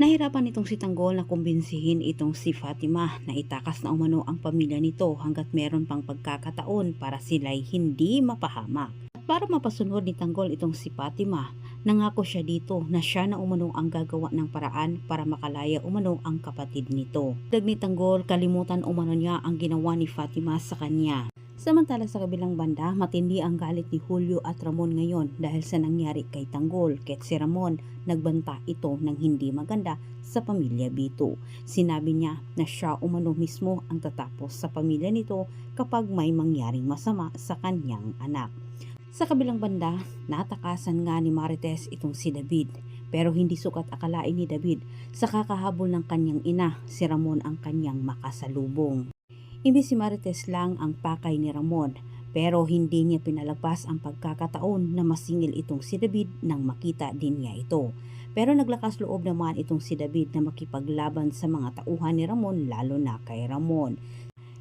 Nahirapan itong si Tanggol na kumbinsihin itong si Fatima na itakas na umano ang pamilya nito hanggat meron pang pagkakataon para sila'y hindi mapahamak. Para mapasunod ni Tanggol itong si Fatima, nangako siya dito na siya na umano ang gagawa ng paraan para makalaya umano ang kapatid nito. Dag ni Tanggol, kalimutan umano niya ang ginawa ni Fatima sa kanya. Samantala sa kabilang banda, matindi ang galit ni Julio at Ramon ngayon dahil sa nangyari kay Tanggol. Ket si Ramon, nagbanta ito ng hindi maganda sa pamilya Bito. Sinabi niya na siya umano mismo ang tatapos sa pamilya nito kapag may mangyaring masama sa kanyang anak. Sa kabilang banda, natakasan nga ni Marites itong si David. Pero hindi sukat akalain ni David sa kakahabol ng kanyang ina, si Ramon ang kanyang makasalubong. Imbis si Marites lang ang pakay ni Ramon, pero hindi niya pinalagpas ang pagkakataon na masingil itong si David nang makita din niya ito. Pero naglakas loob naman itong si David na makipaglaban sa mga tauhan ni Ramon lalo na kay Ramon.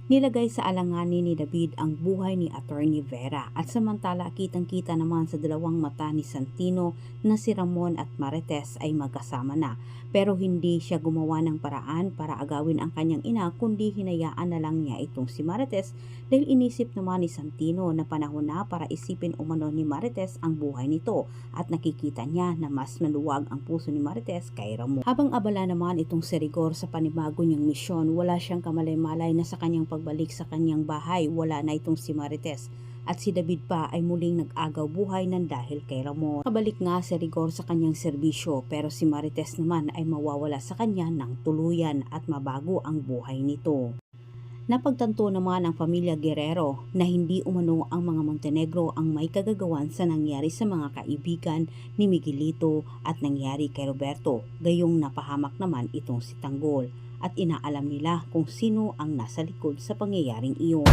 Nilagay sa alanganin ni David ang buhay ni Attorney Vera at samantala kitang-kita naman sa dalawang mata ni Santino na si Ramon at Marites ay magkasama na pero hindi siya gumawa ng paraan para agawin ang kanyang ina kundi hinayaan na lang niya itong si Marites dahil inisip naman ni Santino na panahon na para isipin umano ni Marites ang buhay nito at nakikita niya na mas maluwag ang puso ni Marites kay Ramon. Habang abala naman itong si Rigor sa panibago niyang misyon, wala siyang kamalay-malay na sa kanyang pagbalik sa kanyang bahay, wala na itong si Marites at si David pa ay muling nag-agaw buhay ng dahil kay Ramon. Kabalik nga si Rigor sa kanyang serbisyo pero si Marites naman ay mawawala sa kanya ng tuluyan at mabago ang buhay nito. Napagtanto naman ang pamilya Guerrero na hindi umano ang mga Montenegro ang may kagagawan sa nangyari sa mga kaibigan ni Miguelito at nangyari kay Roberto, gayong napahamak naman itong si Tanggol at inaalam nila kung sino ang nasa likod sa pangyayaring iyon.